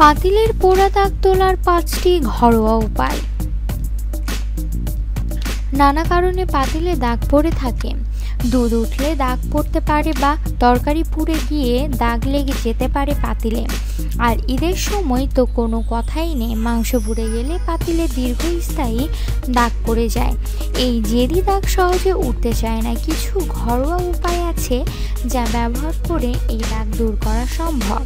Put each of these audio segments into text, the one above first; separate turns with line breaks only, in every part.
পাতিলের পোড়া দাগ তোলার পাঁচটি ঘরোয়া উপায়। নানা কারণে পাতিলে দাগ পড়ে থাকে। দুধ উঠলে দাগ পড়তে পারে বা তরকারি পুড়ে গিয়ে দাগ লেগে যেতে পারে পাতিলে আর ঈদের সময় তো কোনো কথাই নেই, মাংস পুড়ে গেলে পাতিলে দীর্ঘস্থায়ী দাগ পড়ে যায়। এই জেদি দাগ সহজে উঠতে চায় না। কিছু ঘরোয়া উপায় আছে যা ব্যবহার করে এই দাগ দূর করা সম্ভব।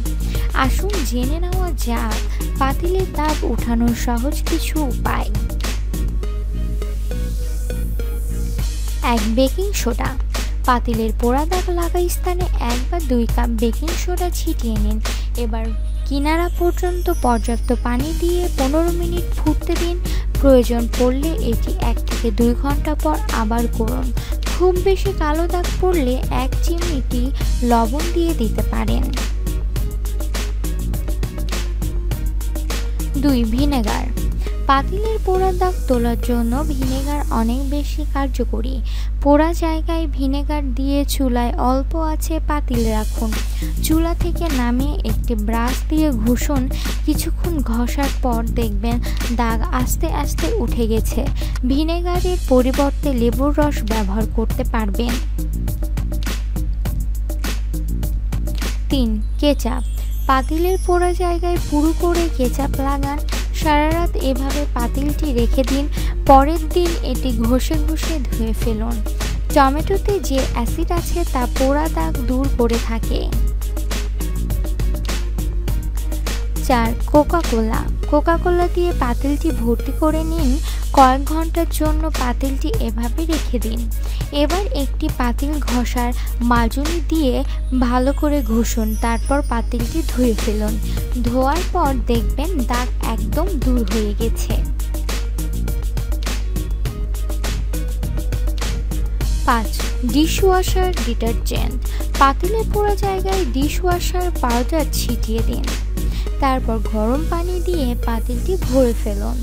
আসুন জেনে নেওয়া যাক পাতিলের দাগ উঠানোর সহজ কিছু উপায়। এক বেকিং সোডা। পাতিলের পোড়া দাগ লাগা স্থানে এক বা দুই কাপ বেকিং সোডা ছিটিয়ে নিন। এবার কিনারা পর্যন্ত পর্যাপ্ত পানি দিয়ে পনেরো মিনিট ফুটতে দিন। প্রয়োজন পড়লে এটি এক থেকে দুই ঘণ্টা পর আবার করুন। খুব বেশি কালো দাগ পড়লে এক চিমনিটি লবণ দিয়ে দিতে পারেন। দুই ভিনেগার। পাতিলের পোড়া দাগ তোলার জন্য ভিনেগার অনেক বেশি কার্যকরী। পোড়া জায়গায় ভিনেগার দিয়ে চুলায় অল্প আছে পাতিল রাখুন। চুলা থেকে নামিয়ে একটি ব্রাশ দিয়ে ঘুষুন। কিছুক্ষণ ঘষার পর দেখবেন দাগ আস্তে আস্তে উঠে গেছে। ভিনেগারের পরিবর্তে লেবুর রস ব্যবহার করতে পারবেন। তিন, কেচাপ। পাতিলের পোড়া জায়গায় পুরু করে কেচাপ লাগান। সারা রাত এভাবে পাতিলটি রেখে দিন। পরের দিন এটি ঘষে ঘষে ধুয়ে ফেলুন। টমেটোতে যে অ্যাসিড আছে তা পোড়া দাগ দূর করে থাকে। চার কোকা কোলা কোকা কোলা দিয়ে পাতিলটি ভর্তি করে নিন। কয়েক ঘণ্টার জন্য পাতিলটি এভাবে রেখে দিন। এবার একটি পাতিল ঘষার মাজুনি দিয়ে ভালো করে ঘষুন, তারপর পাতিলটি ধুয়ে ফেলুন। ধোয়ার পর দেখবেন দাগ একদম দূর হয়ে গেছে। পাঁচ, ডিশওয়াশার ডিটারজেন্ট। পাতিলের পোড়া জায়গায় ডিশওয়াশার পাউডার ছিটিয়ে দিন। তারপর গরম পানি দিয়ে পাতিলটি ভরে ফেলুন।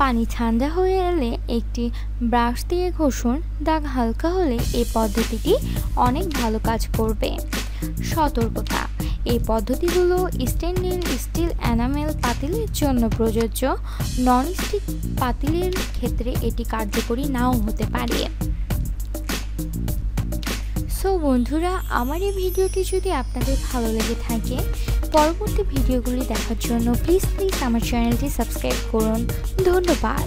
পানি ঠান্ডা হয়ে এলে একটি ব্রাশ দিয়ে ঘষুন। দাগ হালকা হলে এই পদ্ধতিটি অনেক ভালো কাজ করবে। সতর্কতা। এই পদ্ধতিগুলো স্টেনলেস স্টিল অ্যানামেল পাতিলের জন্য প্রযোজ্য। নন স্টিক পাতিলের ক্ষেত্রে এটি কার্যকরী নাও হতে পারে। সো বন্ধুরা, আমার এই ভিডিওটি যদি আপনাদের ভালো লেগে থাকে পরবর্তী ভিডিওগুলি দেখার জন্য প্লিজ প্লিজ আমার চ্যানেলটি সাবস্ক্রাইব করুন। ধন্যবাদ।